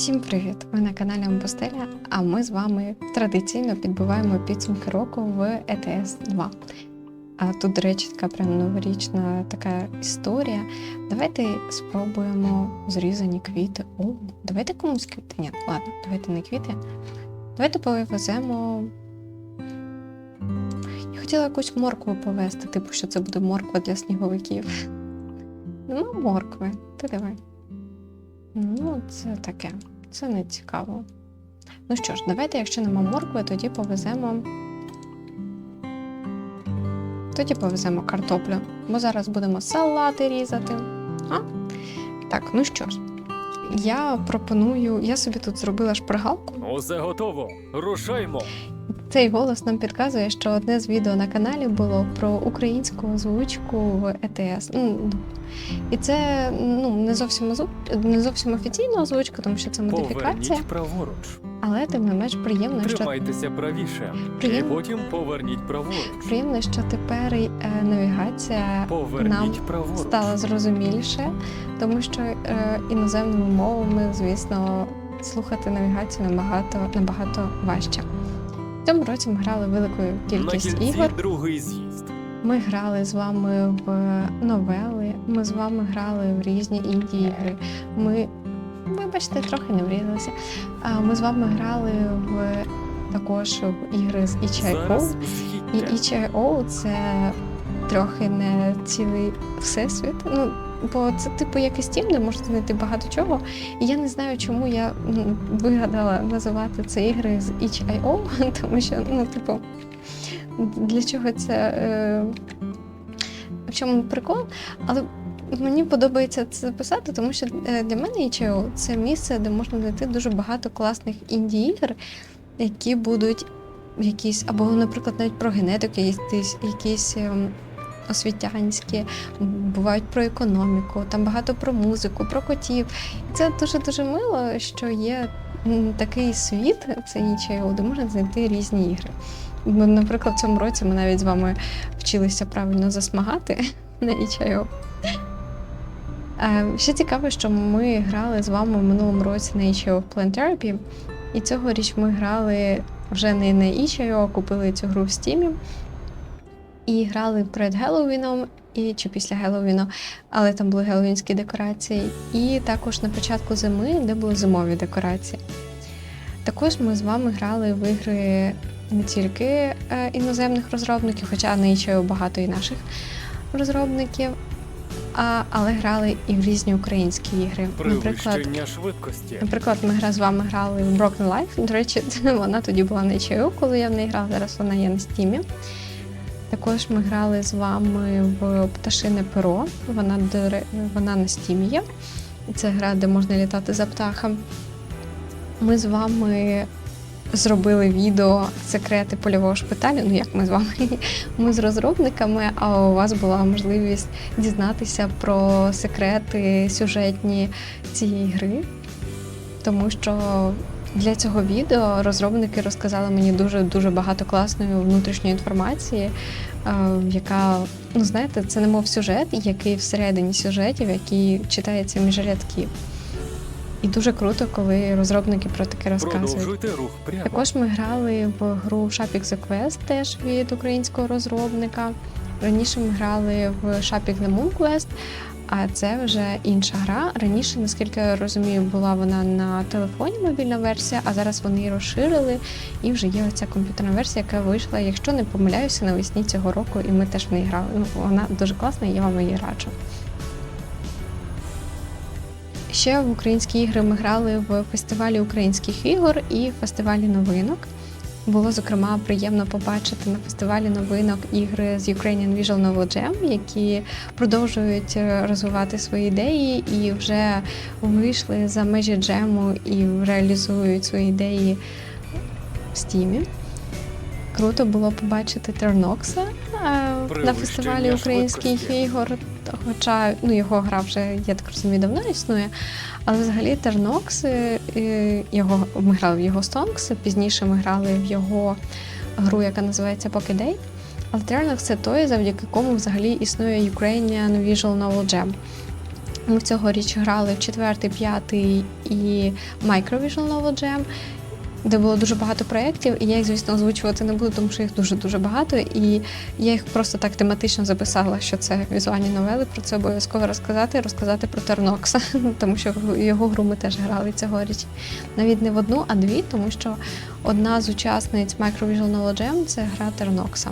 Всім привіт! Ви на каналі Амбустеля, а ми з вами традиційно підбиваємо підсумки року в ЕТС 2. А тут, до речі, така прям новорічна така історія. Давайте спробуємо зрізані квіти. О, давайте комусь квіти. Ні, ладно, давайте не квіти. Давайте повеземо. Я хотіла якусь моркву повезти, типу, що це буде морква для сніговиків. Ну, моркви, ти давай. Ну, це таке. Це не цікаво. Ну що ж, давайте, якщо нема моркви, тоді повеземо. Тоді повеземо картоплю. Бо зараз будемо салати різати. А? Так, ну що ж, я пропоную. Я собі тут зробила шпаргалку. Усе готово. Рушаймо. Цей голос нам підказує, що одне з відео на каналі було про українську озвучку в ЕТС. Ну, І це ну, не зовсім озу- не зовсім офіційна озвучка, тому що це модифікація, Поверніть праворуч. але тим не менш приємно, що Тримайтеся правіше. Приємно. І потім поверніть праворуч. приємно, що тепер е, навігація Поверніть нам праворуч. стала зрозуміліше, тому що е, іноземними мовами, звісно, слухати навігацію набагато набагато важче. В цьому році ми грали велику кількість ігор. другий з'їзд. Ми грали з вами в новели, ми з вами грали в різні інді ігри. Ми, вибачте, трохи не врізалися. Ми з вами грали в також в ігри з. Зараз І. Itch.io це трохи не цілий всесвіт. Ну, бо це типу як і Steam, де можна знайти багато чого. І я не знаю, чому я вигадала називати це ігри з Itch.io, тому що, ну, типу, для чого це. Е... В чому прикол? Але мені подобається це писати, тому що е, для мене Itch.io – це місце, де можна знайти дуже багато класних інді-ігр, які будуть якісь, або, наприклад, навіть про генетику, якісь, якісь ем, освітянські, бувають про економіку, там багато про музику, про котів. І це дуже-дуже мило, що є такий світ, це Itch.io, де можна знайти різні ігри. Ми, наприклад, в цьому році ми навіть з вами вчилися правильно засмагати на. Е, Ще цікаво, що ми грали з вами в минулому році на Itch.io в Plant Therapy, і цьогоріч ми грали вже не на Itch.io, а купили цю гру в Steam. І грали перед Геловіном і чи після Геловіну, але там були геловінські декорації. І також на початку зими, де були зимові декорації. Також ми з вами грали в ігри не тільки е, іноземних розробників, хоча на Itch.io багато і наших розробників, а, але грали і в різні українські ігри. Наприклад, швидкості. Наприклад, ми гра з вами грали в Broken Life. До речі, вона тоді була на ЧУ, коли я в неї грала, зараз вона є на стімі. Також ми грали з вами в Пташине перо. Вона, вона на стімі є. Це гра, де можна літати за птахом. Ми з вами зробили відео секрети польового шпиталю. Ну як ми з вами? Ми з розробниками, а у вас була можливість дізнатися про секрети сюжетні цієї гри. Тому що для цього відео розробники розказали мені дуже дуже багато класної внутрішньої інформації, е, яка, ну знаєте, це немов сюжет, який всередині сюжетів, який читається між рядків. І дуже круто, коли розробники про таке розказують. Рух прямо. Також ми грали в гру Shopping The Quest теж від українського розробника. Раніше ми грали в Shopping The Moon Quest, а це вже інша гра. Раніше, наскільки я розумію, була вона на телефоні мобільна версія, а зараз вони її розширили, і вже є оця комп'ютерна версія, яка вийшла, якщо не помиляюся, навесні цього року, і ми теж в неї грали. Ну, вона дуже класна, і я вам її раджу. Ще в українські ігри ми грали в фестивалі українських ігор і фестивалі новинок. Було зокрема приємно побачити на фестивалі новинок ігри з Ukrainian Visual Novel Jam, які продовжують е, розвивати свої ідеї і вже вийшли за межі джему і реалізують свої ідеї в стімі. Круто було побачити Тернокса е, на фестивалі українських ігор. Хоча ну, його гра вже, я так розумію, давно існує. Але взагалі Тернокс, е, його, ми грали в його Стонкс, пізніше ми грали в його гру, яка називається Pokéday. Але Тернокс це той, завдяки кому взагалі існує Ukrainian Visual Novel Jam. Ми цьогоріч грали в четвертий, п'ятий і Microvision Novel Jam, де було дуже багато проєктів, і я їх, звісно, озвучувати не буду, тому що їх дуже-дуже багато. І я їх просто так тематично записала, що це візуальні новели. Про це обов'язково розказати, розказати про Тернокса, тому що його гру ми теж грали цьогоріч. Навіть не в одну, а дві, тому що одна з учасниць Microvision Novel Jam – це гра Тернокса.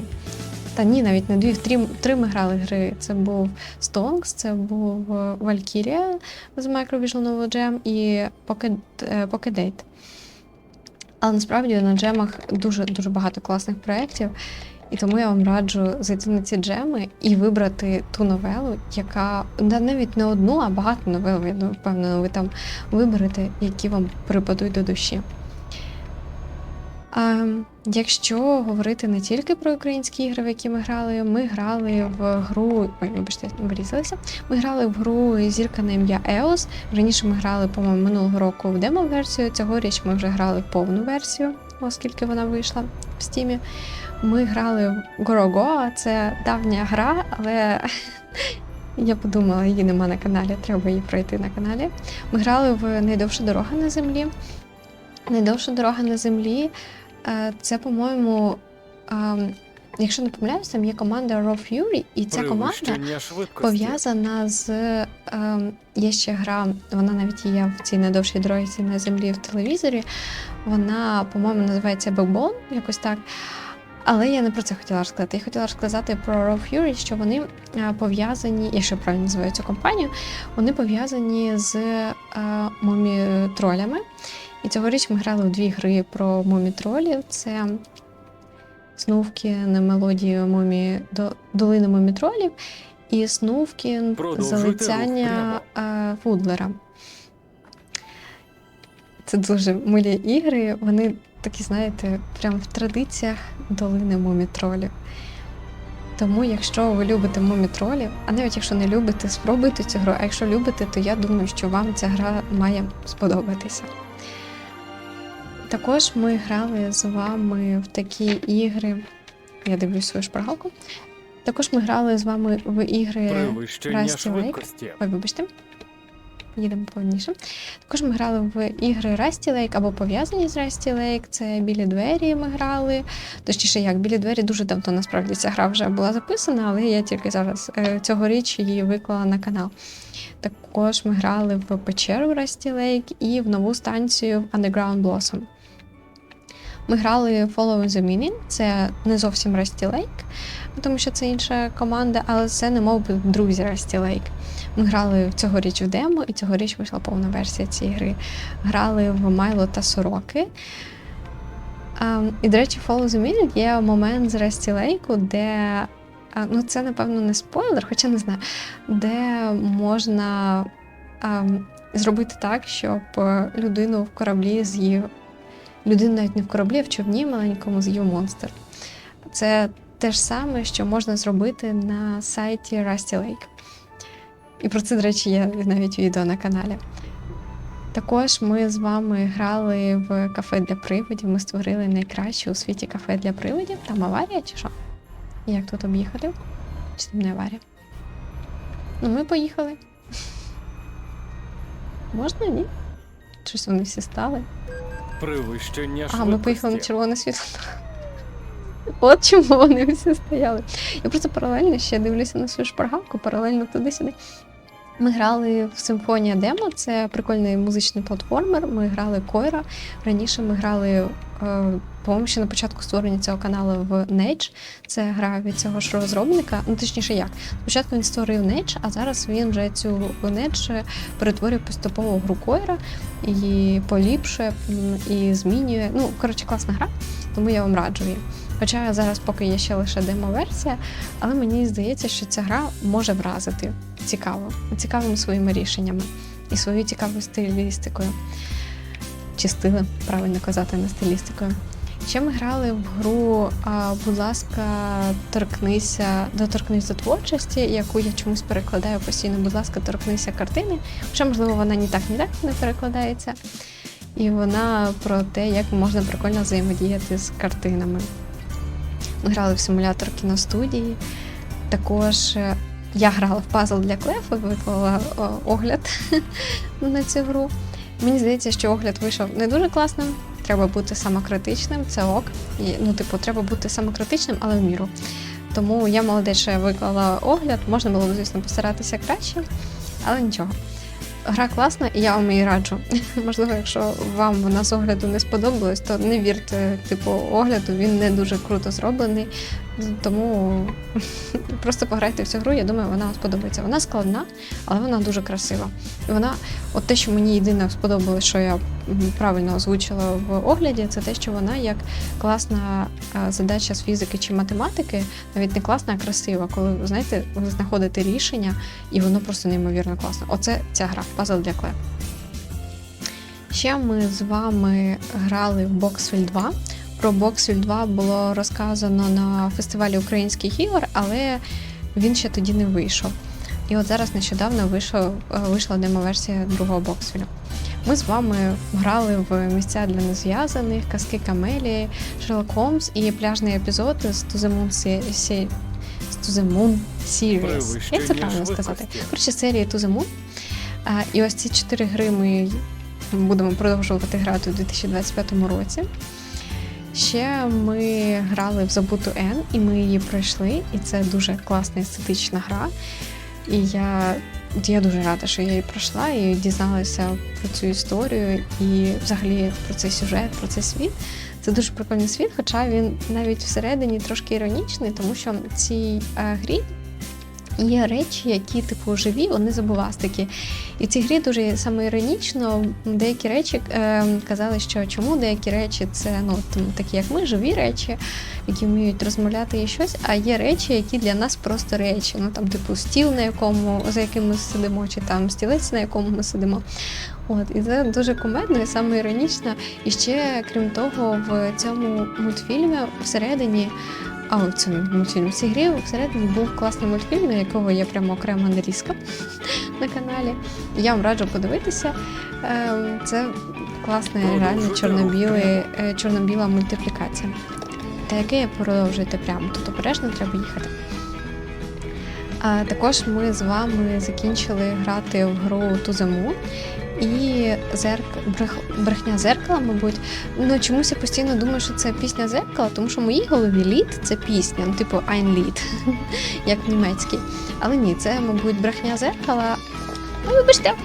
Та ні, навіть не дві, три, три ми грали гри. Це був Stonks, це був е, Valkyria з Microvision Novel Jam і Pocket, е, Pocket Date. Але насправді на джемах дуже дуже багато класних проєктів, і тому я вам раджу зайти на ці джеми і вибрати ту новелу, яка навіть не одну, а багато новел. Я впевнена, ви там виберете, які вам припадуть до душі. А, якщо говорити не тільки про українські ігри, в які ми грали, ми грали в гру. Ой, вибачте, вирізалися. Ми грали в гру Зірка на ім'я Еос. Раніше ми грали, по-моєму, минулого року в демо-версію. Цьогоріч ми вже грали в повну версію, оскільки вона вийшла в стімі. Ми грали в Горого, це давня гра, але я подумала, її нема на каналі, треба її пройти на каналі. Ми грали в Найдовша дорога на землі. Найдовша дорога на землі. Е, Це, по-моєму, якщо не помиляюсь, там є команда Raw Fury, і ця команда пов'язана з ем, є ще гра, вона навіть є в цій найдовшій дорозі на землі в телевізорі. Вона, по-моєму, називається Backbone, якось так. Але я не про це хотіла розказати. Я хотіла розказати про Raw Fury, що вони е, пов'язані, якщо правильно називаю цю компанію, вони пов'язані з е, мумі-тролями. І цьогоріч ми грали в дві гри про мумі-тролів. Це Снувки на мелодію мумі долини мумі-тролів і Снувки залицяння Фудлера. Це дуже милі ігри. Вони такі, знаєте, прям в традиціях долини мумі-тролів. Тому, якщо ви любите мумі-тролів, а навіть якщо не любите, спробуйте цю гру. А якщо любите, то я думаю, що вам ця гра має сподобатися. Також ми грали з вами в такі ігри. Я дивлюсь свою шпаргалку. Також ми грали з вами в ігри. Rusty Lake. Ой, вибачте. Їдемо повніше. Також ми грали в ігри Rusty Lake або пов'язані з Rusty Lake. Це білі двері ми грали. Точніше, як білі двері дуже давно насправді ця гра вже була записана, але я тільки зараз е, цьогоріч її виклала на канал. Також ми грали в печеру Rusty Lake і в нову станцію Underground Blossom. Ми грали Follow the Meaning, це не зовсім Rusty Lake, тому що це інша команда, але це не мов би друзі Rusty Lake. Ми грали цьогоріч в демо, і цьогоріч вийшла повна версія цієї гри. Грали в Майло та Сороки. А, і, до речі, Follow the Meaning є момент з Rusty Lake, де. Ну, це, напевно, не спойлер, хоча не знаю, де можна а, зробити так, щоб е, людину в кораблі з'їв. Людину навіть не в кораблі, а в човні маленькому з'їв монстр. Це те ж саме, що можна зробити на сайті Rusty Lake. І про це, до речі, є навіть відео на каналі. Також ми з вами грали в кафе для привидів. Ми створили найкраще у світі кафе для привидів. Там аварія чи що? Як тут об'їхати? Чи там не аварія? Ну, ми поїхали. Можна, ні? Щось вони всі стали. Перевищення А, швидкості. ми поїхали на червоне світло. От чому вони всі стояли. Я просто паралельно ще дивлюся на свою шпаргалку, паралельно туди-сюди. Ми грали в Симфонія Демо, це прикольний музичний платформер. Ми грали Койра. Раніше ми грали, по-моєму, ще на початку створення цього каналу в Nage. Це гра від цього ж розробника. Ну, точніше, як. Спочатку він створив Nage, а зараз він вже цю Nage перетворює поступово в гру Койра і поліпшує і змінює. Ну, коротше, класна гра, тому я вам раджу її. Хоча зараз поки є ще лише демо-версія, але мені здається, що ця гра може вразити цікаво, цікавими своїми рішеннями і своєю цікавою стилістикою. Чи стилем, правильно казати, не стилістикою. Ще ми грали в гру Будь ласка, торкнися, доторкнись до творчості, яку я чомусь перекладаю постійно, будь ласка, торкнися картини. Хоча, можливо, вона ні так, ні так не перекладається. І вона про те, як можна прикольно взаємодіяти з картинами. Ми грали в симулятор кіностудії. Також е, я грала в пазл для клефи, виклала огляд на цю гру. Мені здається, що огляд вийшов не дуже класним. Треба бути самокритичним, це ок. І, ну, типу, треба бути самокритичним, але в міру. Тому я молодець, що я виклала огляд. Можна було б, звісно, постаратися краще, але нічого. Гра класна, і я вам її раджу. Можливо, якщо вам вона з огляду не сподобалась, то не вірте типу огляду, він не дуже круто зроблений. Тому просто пограйте в цю гру, я думаю, вона сподобається. Вона складна, але вона дуже красива. І вона, от те, що мені єдине сподобалось, що я правильно озвучила в огляді, це те, що вона як класна е, задача з фізики чи математики, навіть не класна, а красива, коли знаєте, ви знаходите рішення, і воно просто неймовірно класно. Оце ця гра, пазл для клеп. Ще ми з вами грали в Boxfield 2. Про Boxfield 2 було розказано на фестивалі українських ігор, але він ще тоді не вийшов. І от зараз нещодавно вийшов, е, вийшла демо-версія другого Боксфілю. Ми з вами грали в місця для незв'язаних, казки Камелії, Шерлок Холмс і пляжний епізод з To the Moon Series. Як це правильно сказати? Коротше, серії Moon. І ось ці чотири гри ми будемо продовжувати грати у 2025 році. Ще ми грали в Забуту Н, і ми її пройшли, і це дуже класна естетична гра. І я, я дуже рада, що я її пройшла і дізналася про цю історію і взагалі про цей сюжет, про цей світ. Це дуже прикольний світ, хоча він навіть всередині трошки іронічний, тому що в цій е, грі є речі, які типу живі, вони забувастики. І в цій грі дуже саме іронічно деякі речі е, казали, що чому деякі речі це ну там, такі, як ми, живі речі, які вміють розмовляти і щось. А є речі, які для нас просто речі. Ну там, типу, стіл, на якому за яким ми сидимо, чи там стілець, на якому ми сидимо. От і це дуже кумедно і саме іронічно. І ще крім того, в цьому мультфільмі всередині. А в цьому мультфільмі в цій грі всередині був класний мультфільм, на якого є прямо окрема нарізка на каналі. Я вам раджу подивитися. Ем, Це класна, реально е, чорно-біла мультиплікація. Та яке продовжуєте прямо, тут обережно треба їхати. А також ми з вами закінчили грати в гру the Moon і зерк... брех... брехня зеркала, мабуть. Ну чомусь я постійно думаю, що це пісня зеркала, тому що в моїй голові лід це пісня, ну типу Ein як в німецькій. Але ні, це, мабуть, брехня зеркала. Ну, вибачте.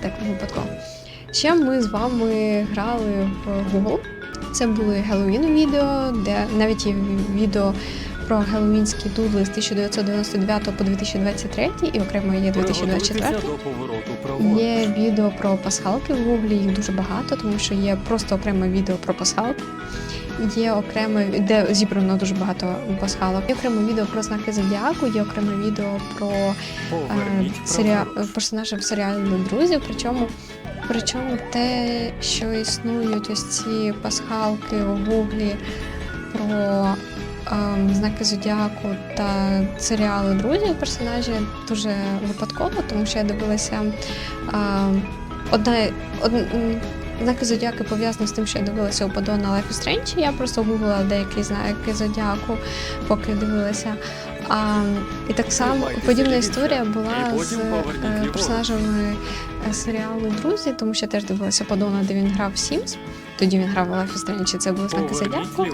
Так, випадково. Ще ми з вами грали в Google. Це були Геловін відео, де навіть є відео про геловінські дудли з 1999 по 2023 і окремо є 2024. Приготуйтеся до повороту праворуч. Є відео про пасхалки в гуглі, їх дуже багато, тому що є просто окреме відео про пасхалки. Є окреме, де зібрано дуже багато пасхалок. Є окреме відео про знаки зодіаку, є окреме відео про е, Поверніть серіа... персонажів серіалу друзів. Причому, причому те, що існують ось ці пасхалки у гуглі про знаки зодіаку та серіали друзів персонажі дуже випадково, тому що я дивилася ем, одна од, знаки зодіаки пов'язані з тим, що я дивилася у Падона Life is Strange. Я просто гуглила деякі знаки зодіаку, поки дивилася. А, і так само подібна історія була з е, персонажами серіалу Друзі, тому що я теж дивилася Падона, де він грав Sims. Тоді він грав Life is Strange, це були знаки зодіаку.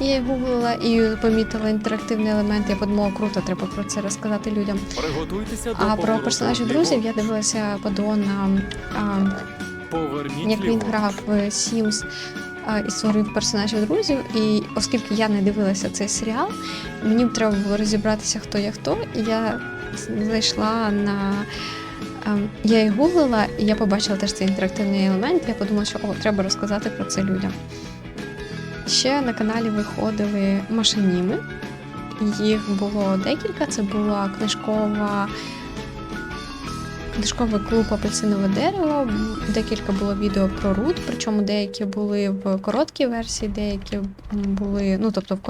Я гуглила і помітила інтерактивний елемент. Я подумала, круто, треба про це розказати людям. Приготуйтеся А про персонажів друзів я дивилася Падона, як він грав в Sims а, і створив персонажів друзів. І оскільки я не дивилася цей серіал, мені треба було розібратися, хто є хто. І я зайшла на. Ем, Я і гуглила, і я побачила теж цей інтерактивний елемент. Я подумала, що о, треба розказати про це людям. Ще на каналі виходили машиніми. Їх було декілька. Це була книжкова. Книжковий клуб апельсинове дерево. Декілька було відео про рут, причому деякі були в короткій версії, деякі були, ну тобто в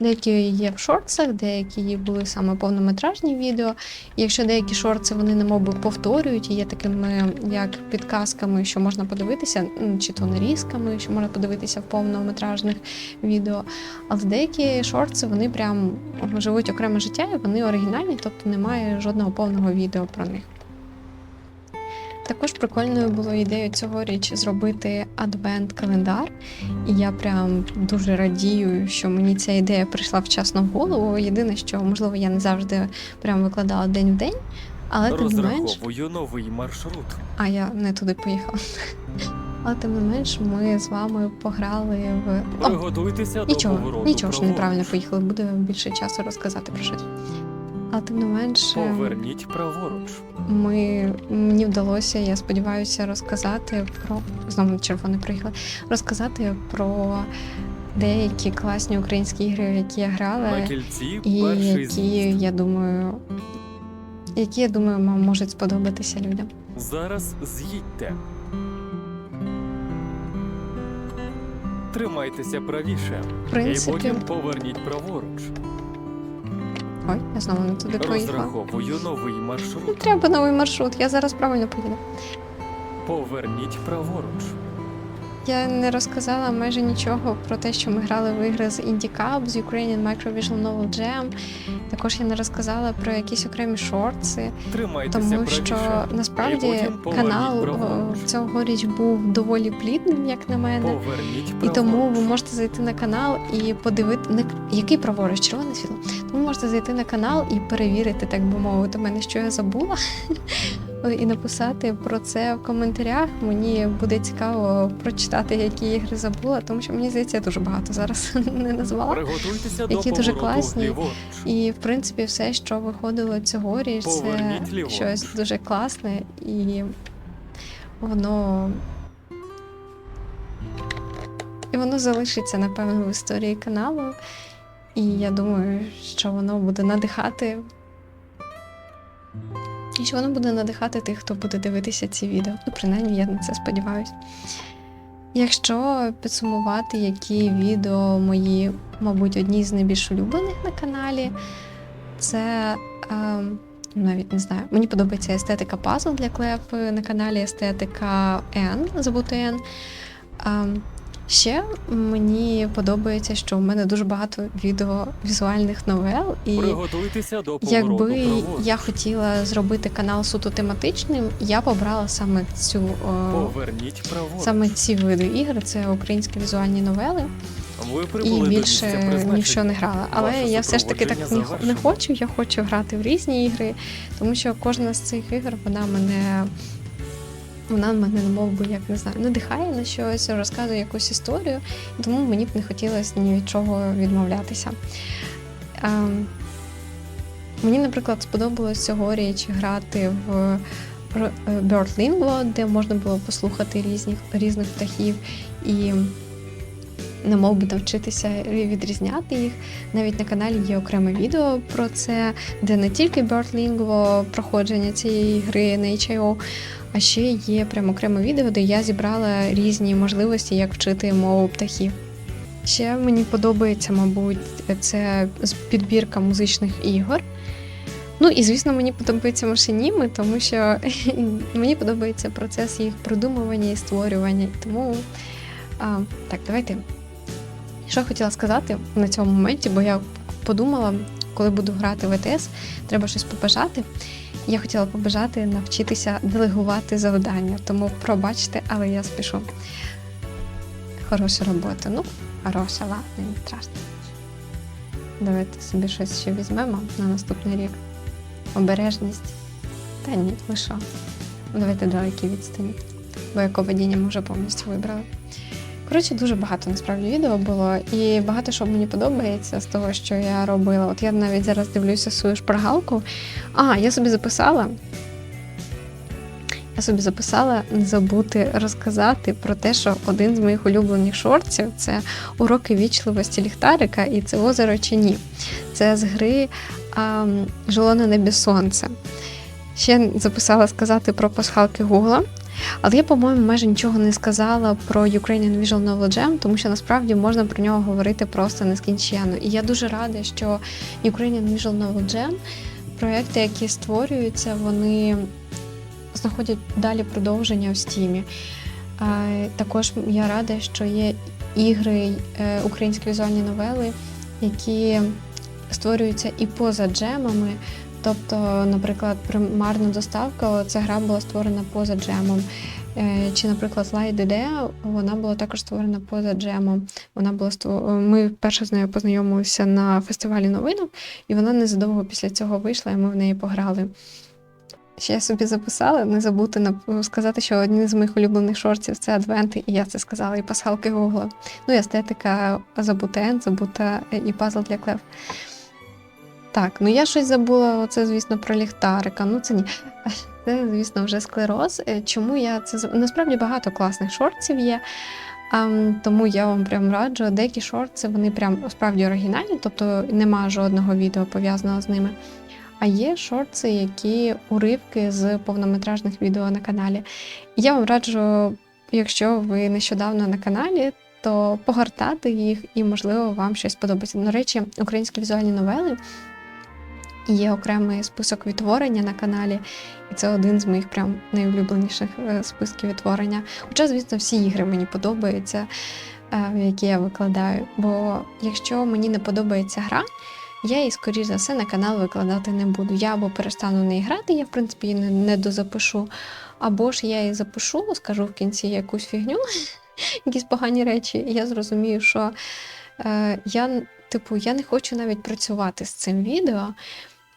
Деякі є в шортсах, деякі були саме повнометражні відео. І якщо деякі шорти вони немов би повторюють і є такими як підказками, що можна подивитися, чи то нарізками, що можна подивитися в повнометражних відео. Але деякі шорти вони прям живуть окреме життя, і вони оригінальні, тобто немає жодного повного відео про них. Також прикольною було ідеєю цьогоріч зробити адвент-календар. І я прям дуже радію, що мені ця ідея прийшла вчасно в голову. Єдине, що можливо я не завжди прям викладала день в день, але тим не менш, новий маршрут. а я не туди поїхала. Але тим не менш, ми з вами пограли в О, Приготуйтеся до нічого, повороту нічого ж неправильно поїхали, буде більше часу розказати про щось. Але тим не менш, ем, Поверніть праворуч. ми мені вдалося, я сподіваюся, розказати про знову червоний приїхали. Розказати про деякі класні українські ігри, в які я На кільці і які з'їзд. я думаю, які я думаю, можуть сподобатися людям. Зараз з'їдьте. Тримайтеся правіше. В І потім поверніть праворуч. Ой, я знову не туди поїхала. Розраховую новий маршрут. Не Треба новий маршрут, я зараз правильно поїду. Поверніть праворуч. Я не розказала майже нічого про те, що ми грали в ігри з Indie Cup, з Ukrainian Microvisual Novel Jam. Також я не розказала про якісь окремі шорти. Тому що насправді канал цьогоріч був доволі плідним, як на мене. І тому ви можете зайти на канал і подивити, не який праворуч, червоне світло. Тому можете зайти на канал і перевірити, так би мовити, мене, що я забула, і написати про це в коментарях. Мені буде цікаво прочитати, які ігри забула, тому що мені здається, я дуже багато зараз не назвала. Які дуже класні. І в принципі, все, що виходило цьогоріч, це щось дуже класне, і воно. І воно залишиться, напевно, в історії каналу. І я думаю, що воно буде надихати. І що воно буде надихати тих, хто буде дивитися ці відео. Ну, принаймні, я на це сподіваюся. Якщо підсумувати, які відео мої, мабуть, одні з найбільш улюблених на каналі, це ем, навіть не знаю. Мені подобається естетика пазл для клеп на каналі, естетика N, забути N. Ще мені подобається, що в мене дуже багато відео візуальних новел, і до якби я хотіла зробити канал суто тематичним, я б обрала саме цю о, саме ці види ігр. Це українські візуальні новели Ви і більше місця призначення. ні в що не грала. Але Ваше я все ж таки так не, не хочу. Я хочу грати в різні ігри, тому що кожна з цих ігор вона мене. Вона мене немов би, як не знаю, надихає на щось, розказує якусь історію, тому мені б не хотілося ні від чого відмовлятися. Ем, мені, наприклад, сподобалось цьогоріч грати в е, де можна було послухати різних, різних птахів і не мов би навчитися відрізняти їх. Навіть на каналі є окреме відео про це, де не тільки BirdLingo проходження цієї гри на HIO, а ще є прямо окреме відео, де я зібрала різні можливості, як вчити мову птахів. Ще мені подобається, мабуть, це підбірка музичних ігор. Ну і звісно, мені подобаються машиніми, тому що мені подобається процес їх придумування і створювання. Тому а, так, давайте. Що хотіла сказати на цьому моменті, бо я подумала, коли буду грати в ЕТС, треба щось побажати. Я хотіла побажати навчитися делегувати завдання, тому пробачте, але я спішу. Хороша робота. Ну, хороша, ладно, не страшно. Давайте собі щось ще візьмемо на наступний рік. Обережність. Та ні, ви що? Давайте далекі відстані. Бо яке водіння ми вже повністю вибрали. Коротше, дуже багато насправді відео було, і багато що мені подобається з того, що я робила. От я навіть зараз дивлюся свою шпаргалку. А, я собі записала. Я собі записала не забути розказати про те, що один з моїх улюблених шортів це уроки вічливості ліхтарика, і це озеро чи ні. Це з гри а, Жило на небі сонце. Ще записала сказати про пасхалки Гугла. Але я, по-моєму, майже нічого не сказала про Ukrainian Visual Novel Jam, тому що насправді можна про нього говорити просто нескінченно. І я дуже рада, що Ukrainian Visual Novel Jam, проекти, які створюються, вони знаходять далі продовження в стімі. Також я рада, що є ігри, е, українські візуальні новели, які створюються і поза джемами. Тобто, наприклад, примарна доставка ця гра була створена поза джемом. Е, Чи, наприклад, Light Idea, вона була також створена поза джемом. Вона була ство- Ми вперше з нею познайомилися на фестивалі новинок, і вона незадовго після цього вийшла, і ми в неї пограли. Ще я собі записала, не забути сказати, що одні з моїх улюблених шортів це адвенти, і я це сказала, і пасхалки Гугла. Ну і естетика забутен, забута е, і пазл для клев. Так, ну я щось забула, оце, звісно, про ліхтарика. Ну це ні. Це, звісно, вже склероз. Е, Чому я це насправді багато класних шортів є. Тому я вам прям раджу. Деякі шорти вони прям справді оригінальні, тобто нема жодного відео пов'язаного з ними. А є шорти, які уривки з повнометражних відео на каналі. І я вам раджу, якщо ви нещодавно на каналі, то погортати їх і, можливо, вам щось подобається. До речі, українські візуальні новели є окремий список відтворення на каналі, і це один з моїх прям найулюбленіших е, списків відтворення. Хоча, звісно, всі ігри мені подобаються, е, які я викладаю. Бо якщо мені не подобається гра, я її, скоріш за все, на канал викладати не буду. Я або перестану в неї грати, я, в принципі, її не, не дозапишу, або ж я її запишу, скажу в кінці якусь фігню, якісь погані речі, і я зрозумію, що е, я, типу, я не хочу навіть працювати з цим відео.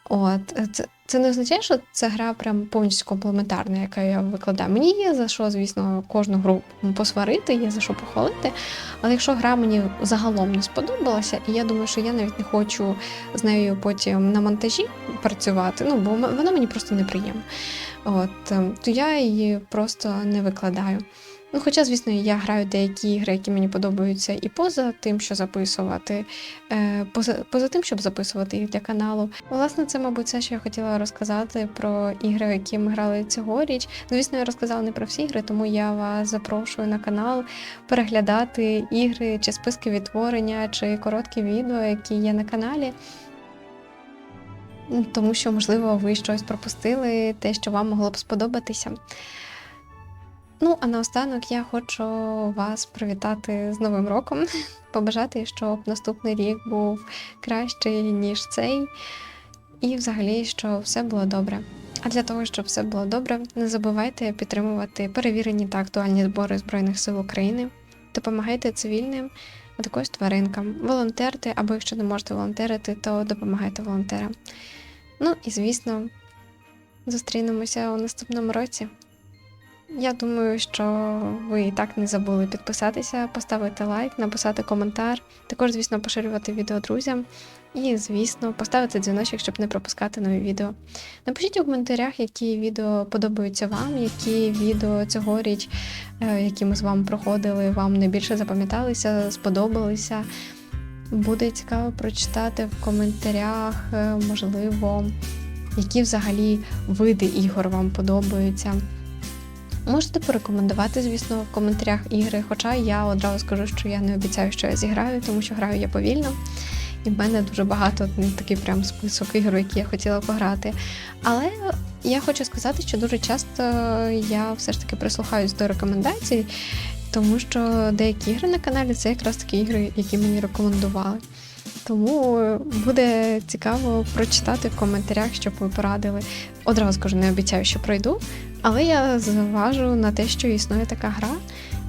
От, е, це, це не означає, що ця гра прям повністю комплементарна, яка я викладаю. Мені є за що, звісно, кожну гру посварити, є за що похвалити. Але якщо гра мені загалом не сподобалася, і я думаю, що я навіть не хочу з нею потім на монтажі працювати, ну бо вона мені просто неприємна. От, е, то я її просто не викладаю. Ну, хоча, звісно, я граю деякі ігри, які мені подобаються, і поза тим, що записувати, е, поза, поза тим, щоб записувати їх для каналу. Власне, це, мабуть, все, що я хотіла розказати про ігри, які ми грали цьогоріч. Звісно, я розказала не про всі ігри, тому я вас запрошую на канал переглядати ігри чи списки відтворення, чи короткі відео, які є на каналі. Тому що, можливо, ви щось пропустили, те, що вам могло б сподобатися. Ну, а наостанок я хочу вас привітати з Новим роком, побажати, щоб наступний рік був кращий, ніж цей, і взагалі, щоб все було добре. А для того, щоб все було добре, не забувайте підтримувати перевірені та актуальні збори Збройних сил України, допомагайте цивільним, а також тваринкам, волонтерте, або якщо не можете волонтерити, то допомагайте волонтерам. Ну і звісно, зустрінемося у наступному році. Я думаю, що ви і так не забули підписатися, поставити лайк, написати коментар, також, звісно, поширювати відео друзям і, звісно, поставити дзвіночок, щоб не пропускати нові відео. Напишіть у коментарях, які відео подобаються вам, які відео цьогоріч, е, які ми з вами проходили, вам найбільше запам'яталися, сподобалися. Буде цікаво прочитати в коментарях, е, можливо, які взагалі види ігор вам подобаються. Можете порекомендувати, звісно, в коментарях ігри. Хоча я одразу скажу, що я не обіцяю, що я зіграю, тому що граю я повільно. І в мене дуже багато ну, такий прям список ігор, які я хотіла пограти. Але я хочу сказати, що дуже часто я все ж таки прислухаюсь до рекомендацій, тому що деякі ігри на каналі це якраз такі ігри, які мені рекомендували. Тому буде цікаво прочитати в коментарях, щоб ви порадили. Одразу скажу, не обіцяю, що пройду, але я зважу на те, що існує така гра,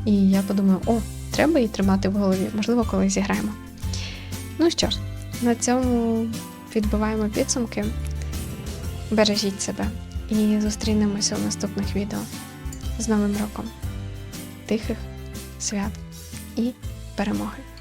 і я подумаю, о, треба її тримати в голові, можливо, колись зіграємо. Ну що ж, на цьому підбиваємо підсумки. Бережіть себе і зустрінемося у наступних відео. З Новим роком! Тихих свят і перемоги!